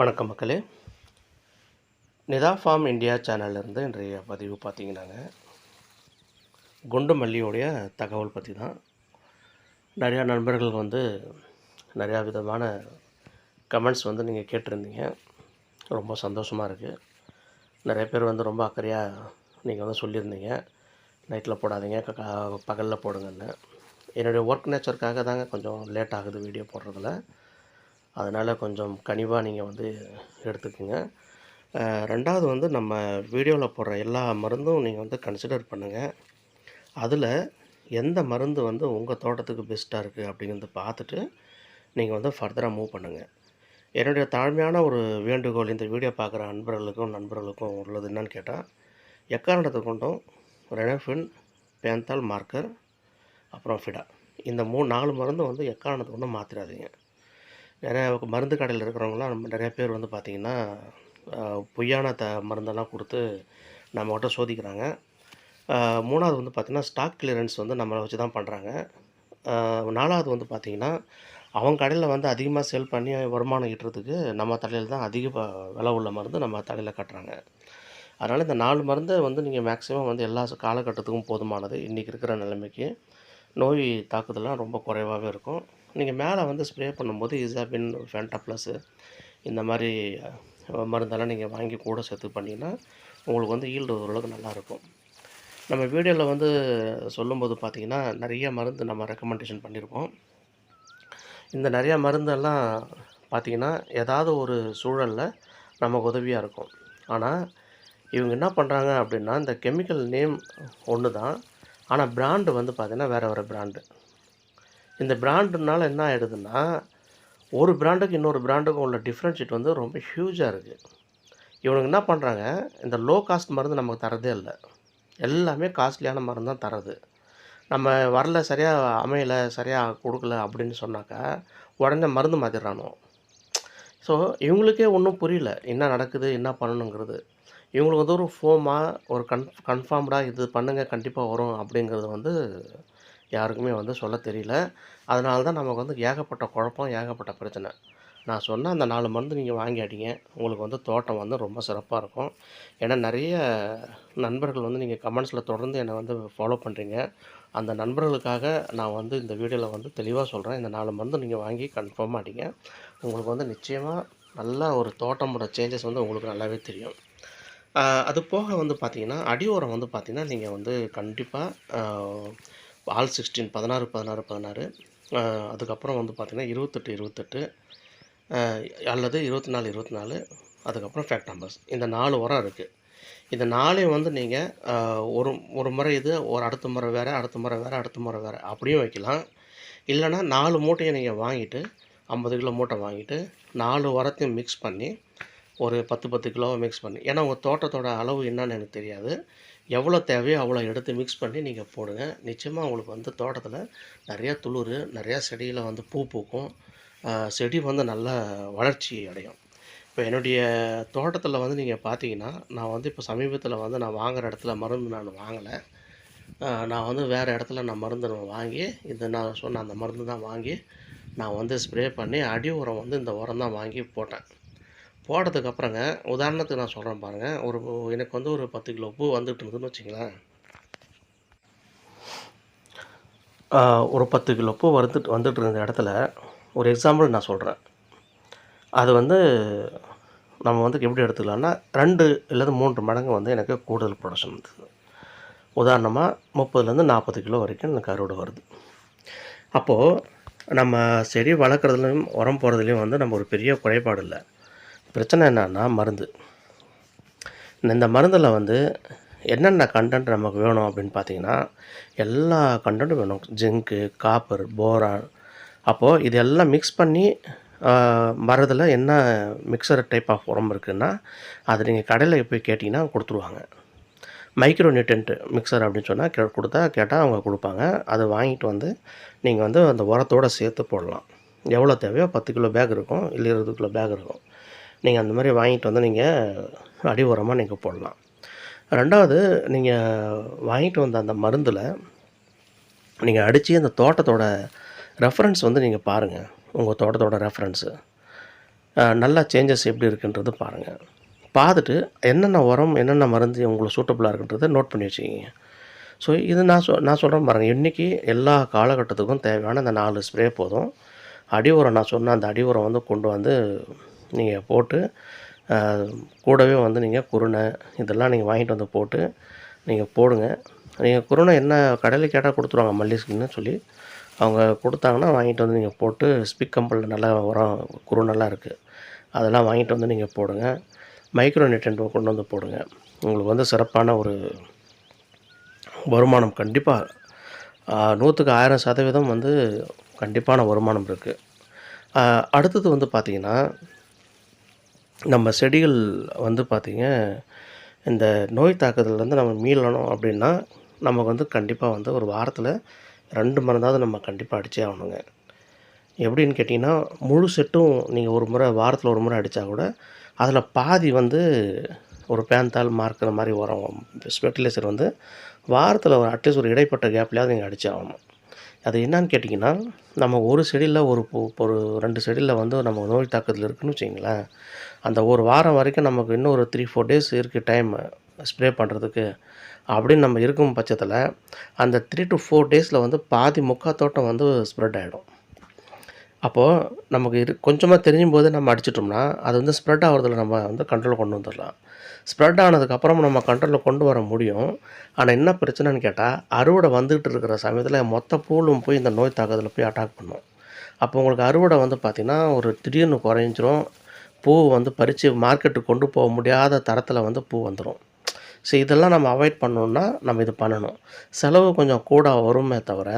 வணக்கம் மக்களே. Nita form India சேனல்லேருந்து இன்றைய பதிவு பார்த்தீங்கன்னாங்க. குண்டு மல்லியோடைய தகவல் பற்றி தான் நிறையா நண்பர்கள் வந்து நிறையா விதமான கமெண்ட்ஸ் வந்து நீங்கள் கேட்டிருந்தீங்க. ரொம்ப சந்தோஷமாக இருக்குது நிறைய பேர் வந்து ரொம்ப அக்கறையாக நீங்கள் வந்து சொல்லியிருந்தீங்க. நைட்டில் போடாதீங்க பகலில் போடுங்கன்னு. என்னுடைய ஒர்க் நேச்சருக்காக தாங்க கொஞ்சம் லேட் ஆகுது வீடியோ போடுறதில். அதனால் கொஞ்சம் கனிவாக நீங்கள் வந்து எடுத்துக்கோங்க. ரெண்டாவது வந்து நம்ம வீடியோவில் போடுற எல்லா மருந்தும் நீங்கள் வந்து கன்சிடர் பண்ணுங்கள் அதில் எந்த மருந்து வந்து உங்கள் தோட்டத்துக்கு பெஸ்ட்டாக இருக்குது அப்படிங்கிறத பார்த்துட்டு நீங்கள் வந்து ஃபர்தராக மூவ் பண்ணுங்கள் என்னுடைய தாழ்மையான ஒரு வேண்டுகோள் இந்த வீடியோ பார்க்குற அன்பர்களுக்கும் நண்பர்களுக்கும் உள்ளது என்னன்னு கேட்டால் எக்காரணத்தை கொண்டும் ரெனஃபின் பேந்தால் மார்க்கர் அப்புறம் ஃபிடா. இந்த மூணு நாலு மருந்து வந்து எக்காரணத்தை கொண்டும் மாற்றிடாதீங்க நிறைய மருந்து கடையில் இருக்கிறவங்களாம் நம்ம நிறைய பேர் வந்து பார்த்திங்கன்னா பொய்யான த மருந்தெல்லாம் கொடுத்து நம்மகிட்ட சோதிக்கிறாங்க. மூணாவது வந்து பார்த்திங்கன்னா ஸ்டாக் கிளியரன்ஸ் வந்து நம்மளை வச்சு தான் பண்ணுறாங்க நாலாவது வந்து பார்த்திங்கன்னா அவங்க கடையில் வந்து அதிகமாக செல் பண்ணி வருமானம் ஈட்டுறதுக்கு நம்ம தலையில் தான் அதிக ப- விலை உள்ள மருந்து நம்ம தலையில் கட்டுறாங்க. அதனால் இந்த நாலு மருந்தை வந்து நீங்கள் மேக்ஸிமம் வந்து எல்லா காலகட்டத்துக்கும் போதுமானது. இன்றைக்கி இருக்கிற நிலைமைக்கு. நோய் தாக்குதலாம் ரொம்ப குறைவாகவே இருக்கும். நீங்கள் மேலே வந்து ஸ்ப்ரே பண்ணும்போது இசாபின் ஃபேண்டா ப்ளஸ்ஸு இந்த மாதிரி மருந்தெல்லாம் நீங்கள் வாங்கி கூட சேர்த்து பண்ணிங்கன்னா உங்களுக்கு வந்து ஈல்டு ஓரளவுக்கு நல்லாயிருக்கும் நம்ம வீடியோவில் வந்து சொல்லும்போது பார்த்தீங்கன்னா நிறைய மருந்து நம்ம ரெக்கமெண்டேஷன் பண்ணியிருக்கோம் இந்த நிறையா மருந்தெல்லாம் பார்த்தீங்கன்னா ஏதாவது ஒரு சூழலில் நமக்கு உதவியாக இருக்கும். ஆனால் இவங்க என்ன பண்ணுறாங்க அப்படின்னா இந்த கெமிக்கல் நேம் ஒன்று தான் ஆனால் பிராண்டு வந்து பார்த்திங்கன்னா வேறு வேறு பிராண்டு இந்த பிராண்டுனால என்ன ஆகிடுதுன்னா ஒரு பிராண்டுக்கு இன்னொரு பிராண்டுக்கும் உள்ள டிஃப்ரென்ஷியேட் வந்து ரொம்ப ஹியூஜாக இருக்குது இவனுங்க என்ன பண்ணுறாங்க இந்த லோ காஸ்ட் மருந்து நமக்கு தரதே இல்லை. எல்லாமே காஸ்ட்லியான மருந்து தான் தரது நம்ம வரல சரியாக அமையலை சரியாக கொடுக்கல அப்படின்னு சொன்னாக்கா உடனே மருந்து மாற்றிடுறானோ ஸோ இவங்களுக்கே ஒன்றும் புரியல என்ன நடக்குது என்ன பண்ணணுங்கிறது. இவங்களுக்கு வந்து ஒரு ஃபோமாக ஒரு கன் கன்ஃபார்ம்டாக இது பண்ணுங்கள் கண்டிப்பாக வரும் அப்படிங்கிறது வந்து யாருக்குமே வந்து சொல்ல தெரியல. அதனால தான் நமக்கு வந்து ஏகப்பட்ட குழப்பம் ஏகப்பட்ட பிரச்சனை. நான் சொன்ன அந்த நாலு மருந்து நீங்கள் வாங்கி அடிங்க உங்களுக்கு வந்து தோட்டம் வந்து ரொம்ப சிறப்பாக இருக்கும். ஏன்னா நிறைய நண்பர்கள் வந்து நீங்கள் கமெண்ட்ஸில் தொடர்ந்து என்னை வந்து ஃபாலோ பண்ணுறீங்க அந்த நண்பர்களுக்காக நான் வந்து இந்த வீடியோவில் வந்து தெளிவாக சொல்கிறேன் இந்த நாலு மருந்து நீங்கள் வாங்கி கன்ஃபார்மாக அடிங்க உங்களுக்கு வந்து நிச்சயமாக நல்ல ஒரு தோட்டமோட சேஞ்சஸ் வந்து உங்களுக்கு நல்லாவே தெரியும். அது போக வந்து பார்த்தீங்கன்னா அடி உரம் வந்து பார்த்தீங்கன்னா நீங்கள் வந்து கண்டிப்பாக ஆல் சிக்ஸ்டீன் பதினாறு பதினாறு பதினாறு அதுக்கப்புறம் வந்து பார்த்திங்கன்னா இருபத்தெட்டு இருபத்தெட்டு அல்லது இருபத்தி நாலு இருபத்தி நாலு அதுக்கப்புறம் ஃபேக்ட் நம்பர்ஸ் இந்த நாலு உரம் இருக்குது இந்த நாளையும் வந்து நீங்கள் ஒரு ஒரு முறை இது ஒரு அடுத்த முறை வேறு அடுத்த முறை வேறு அடுத்த முறை வேறு அப்படியும் வைக்கலாம். இல்லைன்னா நாலு மூட்டையை நீங்கள் வாங்கிட்டு ஐம்பது கிலோ மூட்டை வாங்கிட்டு நாலு உரத்தையும் மிக்ஸ் பண்ணி ஒரு பத்து பத்து கிலோவை மிக்ஸ் பண்ணி. ஏன்னா உங்கள் தோட்டத்தோட அளவு என்னன்னு எனக்கு தெரியாது. எவ்வளோ தேவையோ அவ்வளோ எடுத்து மிக்ஸ் பண்ணி நீங்கள் போடுங்க. நிச்சயமாக உங்களுக்கு வந்து தோட்டத்தில் நிறையா துளிர் நிறையா செடியில் வந்து பூ பூக்கும். செடி வந்து நல்லா வளர்ச்சி அடையும். இப்போ என்னுடைய தோட்டத்தில் வந்து நீங்கள் பார்த்தீங்கன்னா நான் வந்து இப்போ சமீபத்தில் வந்து நான் வாங்குகிற இடத்துல மருந்து நான் வாங்கலை. நான் வந்து வேறு இடத்துல நான் மருந்து நான் வாங்கி இது நான் சொன்ன அந்த மருந்து தான் வாங்கி நான் வந்து ஸ்ப்ரே பண்ணி அடி உரம் வந்து இந்த உரம் தான் வாங்கி போட்டேன். போட்டதுக்கு அப்புறங்க உதாரணத்துக்கு நான் சொல்கிறேன் பாருங்கள் ஒரு எனக்கு வந்து ஒரு பத்து கிலோ பூ வந்துட்டு இருந்ததுன்னு வச்சுங்களேன். ஒரு பத்து கிலோ பூ வந்துட்டு வந்துட்டு இருந்த இடத்துல ஒரு எக்ஸாம்பிள் நான் சொல்கிறேன் அது வந்து நம்ம வந்து எப்படி எடுத்துக்கலாம்னா ரெண்டு இல்லது மூன்று மடங்கு வந்து எனக்கு கூடுதல் ப்ரொடக்ஷன் வந்தது. உதாரணமாக முப்பதுலேருந்து நாற்பது கிலோ வரைக்கும் எனக்கு அறுவடை வருது. அப்போது நம்ம செடி வளர்க்குறதுலையும் உரம் போடுறதுலையும் வந்து நம்ம ஒரு பெரிய குறைபாடு இல்லை. பிரச்சனை என்னன்னா மருந்து. இந்த மருந்தில் வந்து என்னென்ன கண்டென்ட் நமக்கு வேணும் அப்படின்னு பார்த்தீங்கன்னா எல்லா கண்டென்ட்டும் வேணும். ஜிங்க்கு காப்பர் போரான் அப்போது இதெல்லாம் மிக்ஸ் பண்ணி மரத்தில் என்ன மிக்சர் டைப் ஆஃப் உரம் இருக்குதுன்னா அது நீங்கள் கடையில் போய் கேட்டிங்கன்னா கொடுத்துருவாங்க. மைக்ரோ நியூட்ரன்ட் மிக்சர் அப்படின்னு சொன்னால் கே கொடுத்தா கேட்டால் அவங்க கொடுப்பாங்க. அதை வாங்கிட்டு வந்து நீங்கள் வந்து அந்த உரத்தோடு சேர்த்து போடலாம். எவ்வளோ தேவையோ பத்து கிலோ பேக் இருக்கும் இல்லை இருபது கிலோ பேக் இருக்கும். நீங்கள் அந்த மாதிரி வாங்கிட்டு வந்து நீங்கள் அடி உரமாக நீங்கள் போடலாம். ரெண்டாவது நீங்கள் வாங்கிட்டு வந்த அந்த மருந்தில் நீங்கள் அடித்து அந்த தோட்டத்தோட ரெஃபரன்ஸ் வந்து நீங்கள் பாருங்கள் உங்கள் தோட்டத்தோட ரெஃபரன்ஸு நல்லா சேஞ்சஸ் எப்படி இருக்குன்றது பாருங்கள் பார்த்துட்டு என்னென்ன உரம் என்னென்ன மருந்து உங்களுக்கு சூட்டபுளாக இருக்குன்றதை நோட் பண்ணி வச்சுக்கிங்க. ஸோ இது நான் சொ நான் சொல்கிறேன் பாருங்கள் இன்றைக்கி எல்லா காலகட்டத்துக்கும் தேவையான அந்த நாலு ஸ்ப்ரே போதும். அடி உரம் நான் சொன்ன அந்த அடி உரம் வந்து கொண்டு வந்து நீங்கள் போட்டு கூடவே வந்து நீங்கள் குருணை இதெல்லாம் நீங்கள் வாங்கிட்டு வந்து போட்டு நீங்கள் போடுங்க. நீங்கள் குருணை என்ன கடையில் கேட்டால் கொடுத்துருவாங்க மல்லிஸ்கின்னு சொல்லி. அவங்க கொடுத்தாங்கன்னா வாங்கிட்டு வந்து நீங்கள் போட்டு ஸ்பிக் கம்பெனியில் நல்லா உரம் குருணெல்லாம் இருக்குது அதெல்லாம் வாங்கிட்டு வந்து நீங்கள் போடுங்க. மைக்ரோ நியூட்ரன் கொண்டு வந்து போடுங்க. உங்களுக்கு வந்து சிறப்பான ஒரு வருமானம் கண்டிப்பாக நூற்றுக்கு ஆயிரம் சதவீதம் வந்து கண்டிப்பான வருமானம் இருக்குது அடுத்தது வந்து பார்த்திங்கன்னா நம்ம செடிகள் வந்து பார்த்திங்க இந்த நோய் தாக்குதல்லேருந்து நம்ம மீளணும் அப்படின்னா நமக்கு வந்து கண்டிப்பாக வந்து ஒரு வாரத்தில் ரெண்டு மருந்தாவது நம்ம கண்டிப்பாக அடித்தே ஆகணுங்க. எப்படின்னு கேட்டிங்கன்னா முழு செட்டும் நீங்கள் ஒரு முறை வாரத்தில் ஒரு முறை அடித்தா கூட அதில் பாதி வந்து ஒரு பேந்தால் மார்க்கிற மாதிரி உரம் ஸ்பெர்டிலைசர் வந்து வாரத்தில் ஒரு அட்லீஸ்ட் ஒரு இடைப்பட்ட கேப்லையாவது நீங்கள் அடித்தே ஆகணும். அது என்னன்னு கேட்டிங்கன்னா நம்ம ஒரு செடியில் ஒரு ஒரு ரெண்டு செடியில் வந்து நம்ம நோய் தாக்கத்தில் இருக்குன்னு வச்சிங்களேன் அந்த ஒரு வாரம் வரைக்கும் நமக்கு இன்னும் ஒரு த்ரீ ஃபோர் டேஸ் இருக்குது டைம் ஸ்ப்ரே பண்ணுறதுக்கு அப்படின்னு நம்ம இருக்கும் பட்சத்தில் அந்த த்ரீ டு ஃபோர் டேஸில் வந்து பாதி முக்கால் தோட்டம் வந்து ஸ்ப்ரெட் ஆகிடும் அப்போது நமக்கு இரு கொஞ்சமாக தெரியும் போது நம்ம அடிச்சிட்டோம்னா அது வந்து ஸ்ப்ரெட் ஆகிறதுல நம்ம வந்து கண்ட்ரோல் கொண்டு வந்துடலாம். ஸ்ப்ரெட் ஆனதுக்கப்புறம் நம்ம கண்ட்ரோலில் கொண்டு வர முடியும். ஆனால் என்ன பிரச்சனைன்னு கேட்டால் அறுவடை வந்துகிட்டு இருக்கிற சமயத்தில் மொத்த பூலும் போய் இந்த நோய் தாக்குதலில் போய் அட்டாக் பண்ணும். அப்போ உங்களுக்கு அறுவடை வந்து பார்த்திங்கன்னா ஒரு திடீர்னு குறைஞ்சிரும். பூ வந்து பறித்து மார்க்கெட்டுக்கு கொண்டு போக முடியாத தரத்தில் வந்து பூ வந்துடும் ஸோ இதெல்லாம் நம்ம அவாய்ட் பண்ணணுன்னா நம்ம இது பண்ணணும். செலவு கொஞ்சம் கூட வருமே தவிர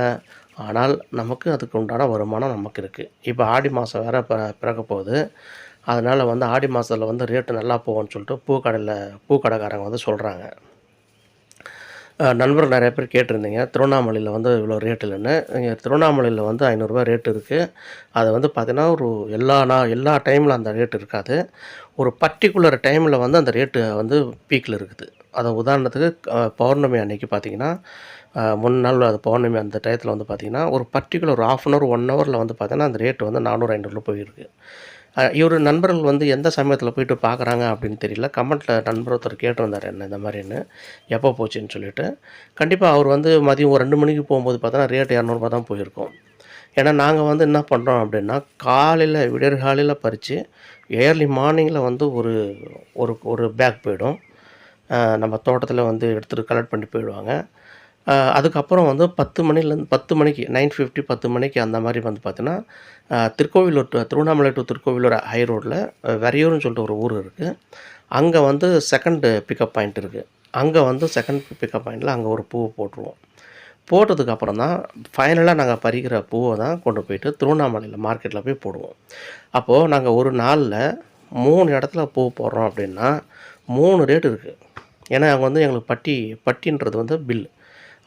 ஆனால் நமக்கு அதுக்கு உண்டான வருமானம் நமக்கு இருக்குது இப்போ ஆடி மாதம் வேறு பிற பிறக்க போகுது. அதனால் வந்து ஆடி மாதத்தில் வந்து ரேட்டு நல்லா போகும்னு சொல்லிட்டு பூக்கடையில் பூக்கடைக்காரங்க வந்து சொல்கிறாங்க நண்பர் நிறைய பேர் கேட்டிருந்தீங்க. திருவண்ணாமலையில் வந்து இவ்வளோ ரேட் இல்லைன்னு. இங்கே திருவண்ணாமலையில் வந்து ஐநூறுரூவா ரேட் இருக்குது அது வந்து பார்த்திங்கன்னா ஒரு எல்லா நாள் எல்லா டைமில் அந்த ரேட் இருக்காது. ஒரு பர்டிகுலர் டைமில் வந்து அந்த ரேட்டு வந்து பீக்கில் இருக்குது. அதை உதாரணத்துக்கு பௌர்ணமி அன்னைக்கு பார்த்தீங்கன்னா மூணு முன் நாள் அது பௌர்ணமி அந்த டயத்தில் வந்து பார்த்திங்கன்னா ஒரு பர்டிகுலர் ஒரு ஆஃப் அன் ஹவர் ஒன் ஹவரில் வந்து பார்த்திங்கன்னா அந்த ரேட்டு வந்து நானூறு ஐநூறுல போயிருக்கு. இவர் நண்பர்கள் வந்து எந்த சமயத்தில் போயிட்டு பார்க்குறாங்க அப்படின்னு தெரியல. கமெண்ட்டில் நண்பர் ஒருத்தர் கேட்டிருந்தார் என்ன இந்த மாதிரின்னு? எப்போ போச்சுன்னு சொல்லிட்டு. கண்டிப்பாக அவர் வந்து மதியம் ஒரு ரெண்டு மணிக்கு போகும்போது பார்த்தோன்னா ரேட் இரநூறுபா தான் போயிருக்கோம். ஏன்னா நாங்கள் வந்து என்ன பண்ணுறோம் அப்படின்னா காலையில் விடியற் காலையில் பறித்து ஏர்லி மார்னிங்கில் வந்து ஒரு ஒரு ஒரு பேக் போயிடும். நம்ம தோட்டத்தில் வந்து எடுத்துகிட்டு கலெக்ட் பண்ணி போயிடுவாங்க. அதுக்கப்புறம் வந்து பத்து மணிலேருந்து பத்து மணிக்கு நைன் ஃபிஃப்டி பத்து மணிக்கு அந்த மாதிரி வந்து பார்த்தீங்கன்னா Tirukkoilur to Tiruvannamalai to Tirukkoilur high ரோட்டில் வரையூர்னு சொல்லிட்டு ஒரு ஊர் இருக்குது அங்கே வந்து செகண்டு பிக்கப் பாயிண்ட் இருக்குது அங்கே வந்து செகண்ட் பிக்கப் பாயிண்டில் அங்கே ஒரு பூவை போட்டுருவோம். போட்டதுக்கப்புறம் தான் ஃபைனலாக நாங்கள் பறிக்கிற பூவை தான் கொண்டு போயிட்டு திருவண்ணாமலையில் மார்க்கெட்டில் போய் போடுவோம். அப்போது நாங்கள் ஒரு நாளில் மூணு இடத்துல பூ போடுறோம் அப்படின்னா மூணு ரேட் இருக்குது ஏன்னா அங்கே வந்து எங்களுக்கு பட்டி பட்டின்றது வந்து பில்லு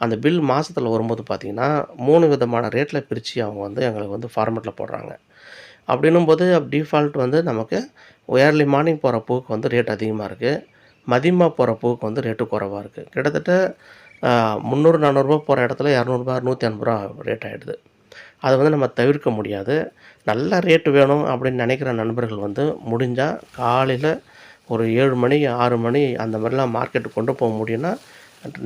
அந்த பில் மாதத்தில் வரும்போது பார்த்திங்கன்னா மூணு விதமான ரேட்டில் பிரித்து அவங்க வந்து எங்களுக்கு வந்து ஃபார்மேட்டில் போடுறாங்க. அப்படின்னும் போது டிஃபால்ட் வந்து நமக்கு ஏர்லி மார்னிங் போகிற பூக்கு வந்து ரேட் அதிகமாக இருக்குது மதியமாக போகிற பூக்கு வந்து ரேட்டு குறைவாக இருக்குது கிட்டத்தட்ட முந்நூறு நானூறுரூவா போகிற இடத்துல இரநூறுபா நூற்றி ஐம்பது ரூபா ரேட் ஆகிடுது அதை வந்து நம்ம தவிர்க்க முடியாது. நல்ல ரேட்டு வேணும் அப்படின்னு நினைக்கிற நண்பர்கள் வந்து முடிஞ்சால் காலையில் ஒரு ஏழு மணி ஆறு மணி அந்த மாதிரிலாம் மார்க்கெட்டுக்கு கொண்டு போக முடியும்னா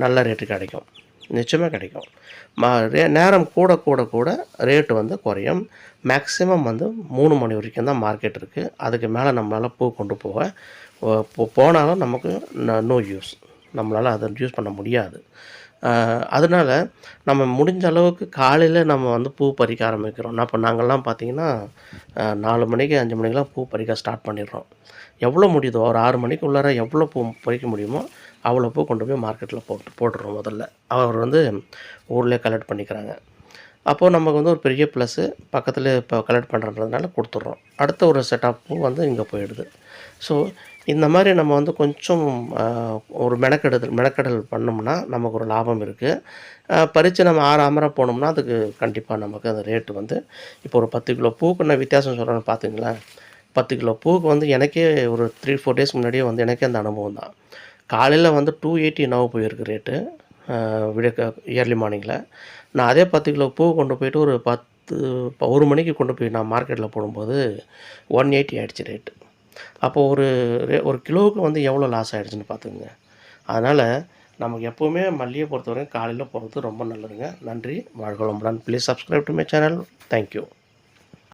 நல்ல ரேட்டு கிடைக்கும். நிச்சயமாக கிடைக்கும். மா ரே நேரம் கூட கூட கூட ரேட்டு வந்து குறையும். மேக்ஸிமம் வந்து மூணு மணி வரைக்கும் தான் மார்க்கெட் இருக்குது அதுக்கு மேலே நம்மளால் பூ கொண்டு போக போ- போனாலும் நமக்கு நோ யூஸ் நம்மளால் அதை யூஸ் பண்ண முடியாது. அதனால நம்ம முடிஞ்ச அளவுக்கு காலையில் நம்ம வந்து பூ பறிக்க ஆரம்பிக்கிறோம். அப்போ நாங்கள்லாம் பார்த்தீங்கன்னா நாலு மணிக்கு அஞ்சு மணிக்கெலாம் பூ பறிக்க ஸ்டார்ட் பண்ணிடுறோம். எவ்வளோ முடியுதோ ஒரு ஆறு மணிக்கு உள்ளார எவ்வளோ பூ பறிக்க முடியுமோ அவ்வளோ பூ கொண்டு போய் மார்க்கெட்டில் போட்டு போட்டுடுறோம் முதல்ல. அவர் வந்து ஊர்லேயே கலெக்ட் பண்ணிக்கிறாங்க. அப்போது நமக்கு வந்து ஒரு பெரிய ப்ளஸ்ஸு பக்கத்தில் இப்போ கலெக்ட் பண்ணுறதுனால கொடுத்துட்றோம். அடுத்த ஒரு செட் ஆஃப் பூ வந்து இங்கே போயிடுது. ஸோ இந்த மாதிரி நம்ம வந்து கொஞ்சம் ஒரு மெனக்கெடுதல் மெனக்கெடல் பண்ணோம்னா நமக்கு ஒரு லாபம் இருக்குது பறித்து நம்ம ஆறு அமர போனோம்னா அதுக்கு கண்டிப்பாக நமக்கு அந்த ரேட்டு வந்து இப்போ ஒரு பத்து கிலோ பூக்கு நான் வித்தியாசம் சொல்கிறேன்னு பார்த்தீங்களேன் பத்து கிலோ பூக்கு வந்து எனக்கே ஒரு த்ரீ ஃபோர் டேஸ் முன்னாடியே வந்து எனக்கே அந்த அனுபவம் தான். காலையில் வந்து டூ எயிட்டி நவ் போயிருக்கு ரேட்டு விட இயர்லி மார்னிங்கில் நான் அதே பத்து கிலோ பூ கொண்டு போயிட்டு ஒரு பத்து ஒரு மணிக்கு கொண்டு போய் நான் மார்க்கெட்டில் போடும்போது ஒன் எயிட்டி ஆகிடுச்சு ரேட்டு அப்போது ஒரு ஒரு கிலோவுக்கு வந்து எவ்வளோ லாஸ் ஆகிடுச்சுன்னு பார்த்துக்குங்க. அதனால் நமக்கு எப்போவுமே மல்லியை பொறுத்தவரைக்கும் காலையில் போகிறது ரொம்ப நல்லதுங்க. நன்றி வாழ்க வளமுடன். Please subscribe to my channel thank you